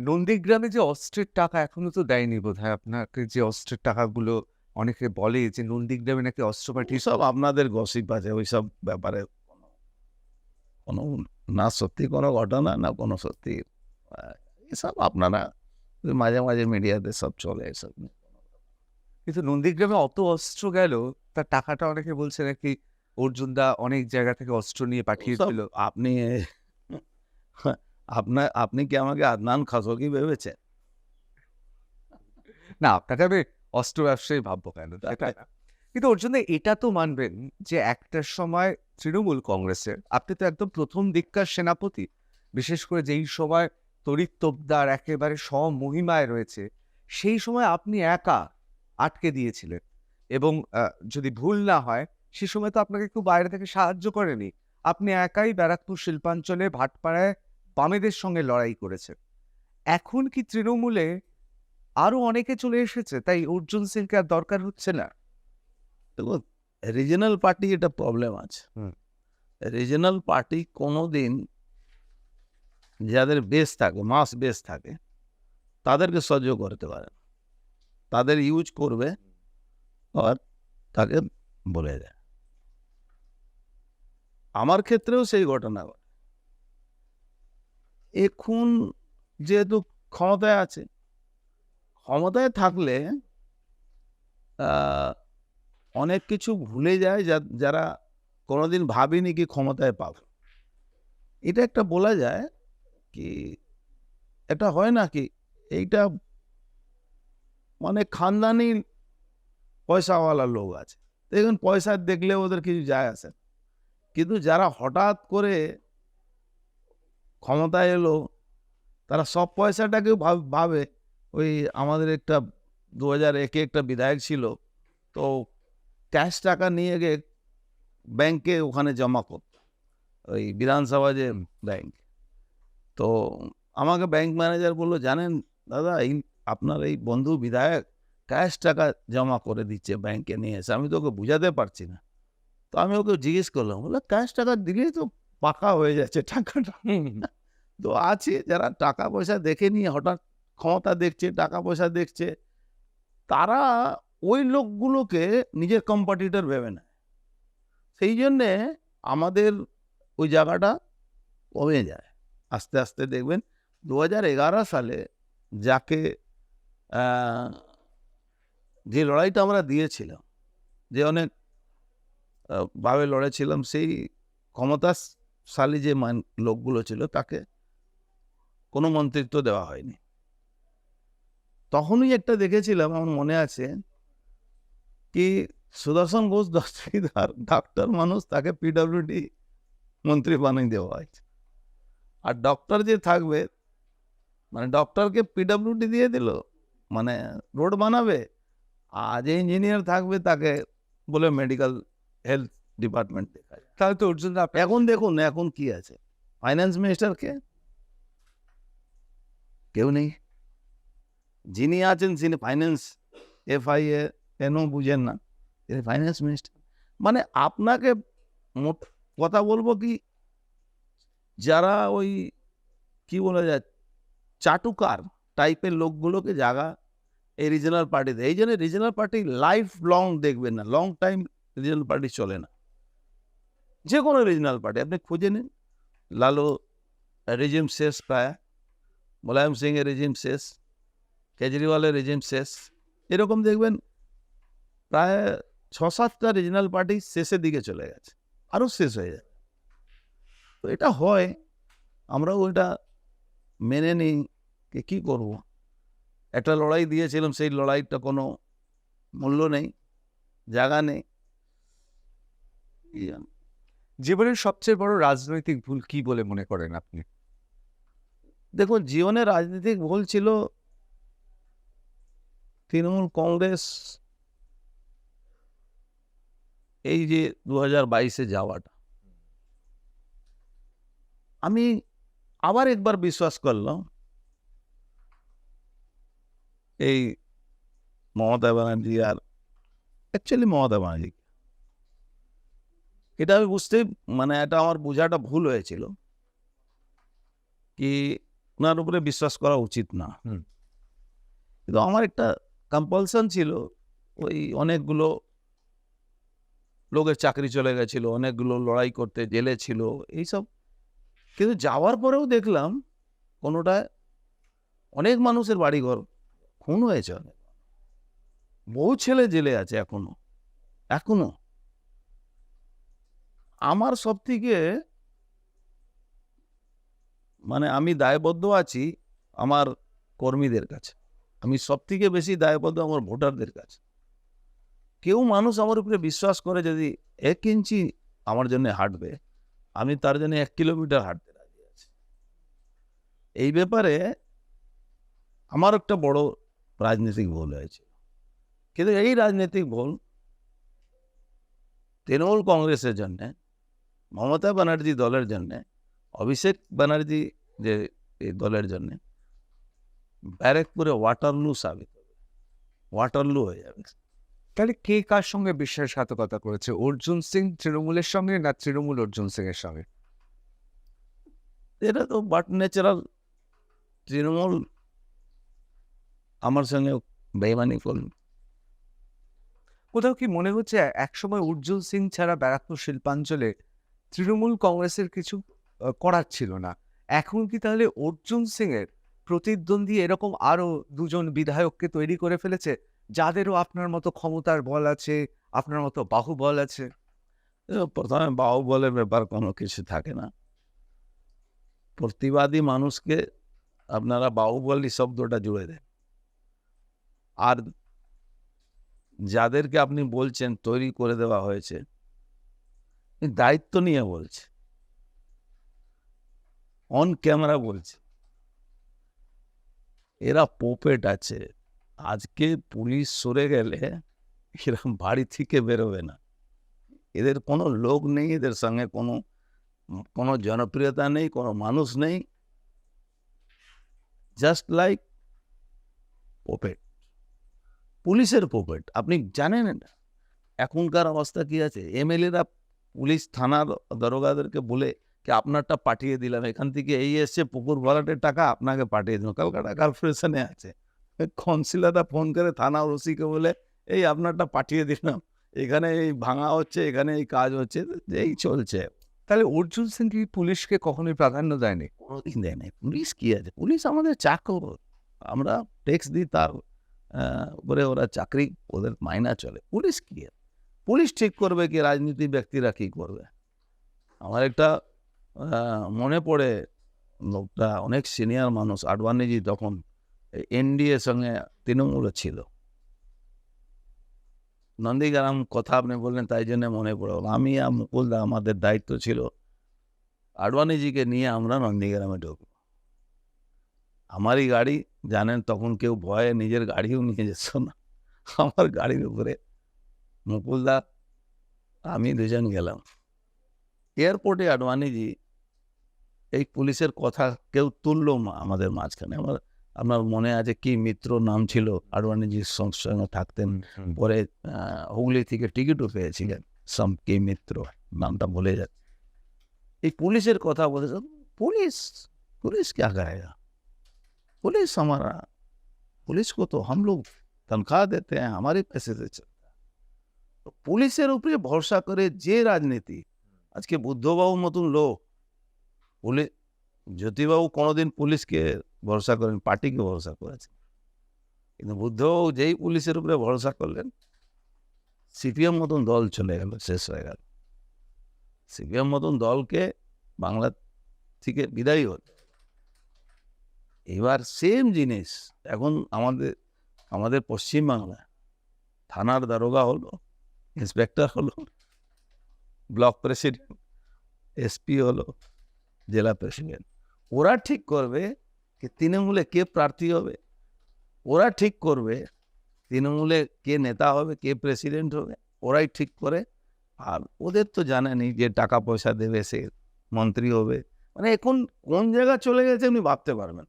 নন্দীগ্রামে যে অস্ত্রের টাকা এখনও তো দেয়নি বোধহয়। আপনাকে যে অস্ত্রের টাকাগুলো অনেকে বলে যে নন্দীগ্রামে নাকি অস্ত্র পাঠিয়ে সব আপনাদের গসিপ আছে ওইসব ব্যাপারে কোনো- না সত্যি কোনো ঘটনা না কোনো সত্যি এসব আপনারা মাঝে মাঝে মিডিয়াতে সব চলে এসব কিন্তু নন্দীগ্রামে অত অস্ত্র গেল তার টাকাটা অনেকে বলছে নাকি অর্জুন দা অনেক জায়গা থেকে অস্ত্র নিয়ে পাঠিয়েছিল। আপনি আপনার আপনি কি আমাকে আদনান খাসকি ভেবেছেন? না আপনাকে আমি অস্ত্র ব্যবসায়ী ভাববো কেন? কিন্তু ওর জন্য এটা তো মানবেন যে একটা সময় তৃণমূল কংগ্রেসের আপনি তো একদম প্রথম দিককার সেনাপতি বিশেষ করে যেই সময় তড়িৎ তোপদার একেবারে স্বমহিমায় রয়েছে সেই সময় আপনি একা আটকে দিয়েছিলেন। এবং যদি ভুল না হয় সে সময় তো আপনাকে কেউ বাইরে থেকে সাহায্য করেনি। আপনি একাই ব্যারাকপুর শিল্পাঞ্চলে ভাটপাড়ায় বামেদের সঙ্গে লড়াই করেছে। এখন কি তৃণমূলে আরও অনেকে চলে এসেছে তাই অর্জুন সিংকে আর দরকার হচ্ছে না? দেখুন রিজনাল পার্টি এটা প্রবলেম আছে। রিজনাল পার্টি কোনো দিন যাদের বেস থাকে মাস বেস থাকে তাদেরকে সহ্য করতে পারে তাদের ইউজ করবে আর তাকে বলে দেয়। আমার ক্ষেত্রেও সেই ঘটনা ঘটে। এখন যেহেতু ক্ষমতায় আছে, ক্ষমতায় থাকলে অনেক কিছু ভুলে যায় যারা কোনোদিন ভাবেনি কি ক্ষমতায় পাবে। এটা একটা বলা যায় কি, এটা হয় না কি, এইটা মানে খানদানি পয়সাওয়ালা লোক আছে। দেখুন, পয়সা দেখলে ওদের কিছু যায় আসে কিন্তু যারা হঠাৎ করে ক্ষমতায় এলো তারা সব পয়সাটাকে ভাব- ভাবে ওই আমাদের একটা দু হাজার একে একটা বিধায়ক ছিল তো ক্যাশ টাকা নিয়ে গিয়ে ব্যাংকে ওখানে জমা করত ওই বিধানসভা যে ব্যাংক। তো আমাকে ব্যাংক ম্যানেজার বলল জানেন দাদা এই আপনার এই বন্ধু বিধায়ক ক্যাশ টাকা জমা করে দিচ্ছে ব্যাংকে নিয়ে এসে আমি তো ওকে বুঝাতে পারছি না। তো আমি ওকে জিজ্ঞেস করলাম বলল ক্যাশ টাকা দিলেই তো পাকা হয়ে যাচ্ছে টাকাটা। তো আছে, যারা টাকা পয়সা দেখে নিয়ে হঠাৎ ক্ষমতা দেখছে টাকা পয়সা দেখছে, তারা ওই লোকগুলোকে নিজের কম্পাটিটর ভেবে নেয়। সেই জন্যে আমাদের ওই জায়গাটা কমে যায়। আস্তে আস্তে দেখবেন দু হাজার এগারো সালে যাকে যে লড়াইটা আমরা দিয়েছিলাম, যে অনেক ভাবে লড়েছিলাম, সেই ক্ষমতাশালী যে মান, লোকগুলো ছিল, তাকে কোনো মন্ত্রিত্ব দেওয়া হয়নি। তখনই একটা দেখেছিলাম আমার মনে আছে কি সুদর্শন ঘোষ দস্তিদার ডাক্তার মানুষ তাকে পিডব্লিউডি মন্ত্রী বানিয়ে দেওয়া হয়েছে। আর ডক্টর যে থাকবে মানে ডক্টরকে পিডব্লিউডি দিয়ে দিল মানে রোড বানাবে আর যে ইঞ্জিনিয়ার থাকবে তাকে বলে মেডিকেল হেলথ ডিপার্টমেন্ট দেখা যায়। তাহলে তো এখন দেখুন এখন কি আছে? ফাইন্যান্স মিনিস্টার কে কেউ নেই যিনি আছেন তিনি ফাইন্যান্স এফআইএ কেন বুঝেন না? তিনি ফাইন্যান্স মিনিস্টার মানে আপনাকে মোট কথা বলব কি? যারা ওই কি বলা যায়, চাটুকার টাইপের লোকগুলোকে জায়গা এই রিজনাল পার্টিতে এই জন্য রিজনাল পার্টি লাইফ লং দেখবেন না লং টাইম রিজনাল পার্টি চলে না। যে কোনো রিজনাল পার্টি আপনি খুঁজে নিন। লালু রেজিম শেষ প্রায়। মোলায়েম সিংয়ের রেজিম শেষ, কেজরিওয়ালের রেজিম শেষ। এরকম দেখবেন প্রায় ছ সাতটা রিজনাল পার্টি শেষের দিকে চলে গেছে, আরও শেষ হয়ে যায়। তো এটা হয়, আমরাও ওইটা মেনে নিই যে কী করব। একটা লড়াই দিয়েছিলাম, সেই লড়াইটা কোনো মূল্য নেই, জায়গা নেই। জীবনের সবচেয়ে বড় রাজনৈতিক ভুল কি বলে মনে করেন আপনি? দেখুন, জীবনে রাজনৈতিক ভুল ছিল। তৃণমূল কংগ্রেস এই যে দু হাজার বাইশে যাওয়াটা। আমি আবার একবার বিশ্বাস করলাম, এই মমতা ব্যানার্জি আর অ্যাকচুয়ালি মমতা ব্যানার্জি। এটা আমি বুঝতে মানে এটা আমার বোঝাটা ভুল হয়েছিল, কি ওনার উপরে বিশ্বাস করা উচিত না। কিন্তু আমার একটা কম্পালশন ছিল ওই অনেকগুলো লোকের চাকরি চলে গেছিল অনেকগুলো লড়াই করতে জেলে ছিল এইসব। কিন্তু যাওয়ার পরেও দেখলাম কোনোটা অনেক মানুষের বাড়িঘর খুন হয়েছে। অনেক বহু ছেলে জেলে আছে এখনও এখনও। আমার সব থেকে মানে আমি দায়বদ্ধ আছি আমার কর্মীদের কাছে। আমি সব থেকে বেশি দায়বদ্ধ আমার ভোটারদের কাছে। কেউ মানুষ আমার উপরে বিশ্বাস করে যদি এক ইঞ্চি আমার জন্য হাঁটবে, আমি তার জন্য এক কিলোমিটার হাঁটতে রাজি আছি। এই ব্যাপারে আমার একটা বড় রাজনৈতিক ভুল হয়েছে। কিন্তু এই রাজনৈতিক ভুল তৃণমূল কংগ্রেসের জন্যে, মমতা ব্যানার্জি দলের জন্যে অভিষেক ব্যানার্জি যে এই দলের জন্যে ব্যারেকপুরে ওয়াটারলু সাবিত হবে। ওয়াটারলু হয়ে যাবে। তাহলে কে কার সঙ্গে বিশ্বাসঘাতকতা করেছে? অর্জুন সিং তৃণমূলের সঙ্গে না তৃণমূল অর্জুন সিং এর সঙ্গে? এটা তো বাট ন্যাচারাল তৃণমূল আমার সঙ্গে বেইমানি করল। কোথাও কি মনে হচ্ছে একসময় অর্জুন সিং ছাড়া ব্যারাকপুর শিল্পাঞ্চলে তৃণমূল কংগ্রেসের কিছু করার ছিল না। এখন কি তাহলে অর্জুন সিং এর প্রতিদ্বন্দ্বী এরকম আরও দুজন বিধায়ককে তৈরি করে ফেলেছে, যাদেরও আপনার মতো ক্ষমতার বল আছে, আপনার মতো বাহুবল আছে? প্রথমে বাহুবলের ব্যাপার কোনো কিছু থাকে না। প্রতিবাদী মানুষকে আপনারা বাহুবলী শব্দটা জুড়ে দেন। আর যাদেরকে আপনি বলছেন তৈরি করে দেওয়া হয়েছে দায়িত্ব নিয়ে বলছে। অন ক্যামেরা বলছে। এরা পোপেট আছে। আজকে পুলিশ সরে গেলে এরা বাড়ি থেকে বেরোবে না। এদের কোনো লোক নেই, এদের সঙ্গে কোনো কোনো জনপ্রিয়তা নেই, কোনো মানুষ নেই। জাস্ট লাইক পোপেট পুলিশের পোপেট আপনি জানেন না এখনকার অবস্থা কি আছে? এমএলএরা পুলিশ থানার দরোগাদেরকে বলে কি আপনারটা পাঠিয়ে দিলাম। এখান থেকে এই এসছে পুকুর ভরাটের টাকা আপনাকে পাঠিয়ে দিলাম। কলকাতা কর্পোরেশনে আছে। কাউন্সিলাররা ফোন করে থানা ওসিকে বলে, এই আপনারটা পাঠিয়ে দিলাম। এখানে এই ভাঙা হচ্ছে, এখানে এই কাজ হচ্ছে, এই চলছে। তাহলে অর্জুন সিং কি পুলিশকে কখনোই প্রাধান্য দেয়নি? কোনোদিন দেয় নাই পুলিশ কি আছে? পুলিশ আমাদের চাকর। আমরা ট্যাক্স দিই তার উপরে ওরা চাকরি, ওদের মাইনা চলে। পুলিশ কি? পুলিশ ঠিক করবে কি? রাজনীতি ব্যক্তিরা কি করবে? আমার একটা মনে পড়ে লোকটা, অনেক সিনিয়র মানুষ আডবাণীজি তখন এনডিএর সঙ্গে তৃণমূলে ছিল। নন্দীগ্রাম কথা আপনি বললেন, তাই জন্য মনে পড়ে আমি আর মুকুলদা আমাদের দায়িত্ব ছিল আডবাণীজিকে নিয়ে আমরা নন্দীগ্রামে ঢুকবো। আমারই গাড়ি, জানেন, তখন কেউ ভয়ে নিজের গাড়িও নিয়ে যেত না। আমার গাড়ির উপরে মুকুলদা আমি দুজন গেলাম। এয়ারপোর্টে আডবাণীজি এই পুলিশের কথা কেউ তুললো না আমাদের মাঝখানে আমার আপনার মনে আছে কি মিত্র নাম ছিল আডবাণীজির সঙ্গে সঙ্গে থাকতেন পরে আহ, হুগলি থেকে টিকিটও পেয়েছিলেন সম কে মিত্র নামটা বলে যাচ্ছে এই পুলিশের কথা বলেছে পুলিশ पुलिस क्या करेगा पुलिस हमारा पुलिस को तो हम लोग तनख्वाह देते हैं हमारे पैसे से चलता है তো পুলিশের উপরে ভরসা করে যে রাজনীতি আজকে বুদ্ধবাবুর মতন লোক পুলিশ জ্যোতিবাবু কোনোদিন পুলিশকে ভরসা করেন পার্টিকে ভরসা করেছেন কিন্তু বুদ্ধবাবু যেই পুলিশের উপরে ভরসা করলেন, সিপিএম মতন দল চলে গেল, শেষ হয়ে গেল সিপিএম মতন দলকে বাংলা থেকে বিদায়ী হতে হলো। এবার সেম জিনিস, এখন আমাদের আমাদের পশ্চিমবাংলা থানার দারোগা হলো ইন্সপেক্টর হলো, ব্লক প্রেসিডেন্ট এসপি হলো জেলা প্রেসিডেন্ট। ওরা ঠিক করবে যে তৃণমূলে কে প্রার্থী হবে। ওরা ঠিক করবে তৃণমূলে কে নেতা হবে, কে প্রেসিডেন্ট হবে, ওরাই ঠিক করে। আর ওদের তো জানেনই যে টাকা পয়সা দেবে সে মন্ত্রী হবে। মানে এখন কোন জায়গা চলে গেছে আপনি ভাবতে পারবেন।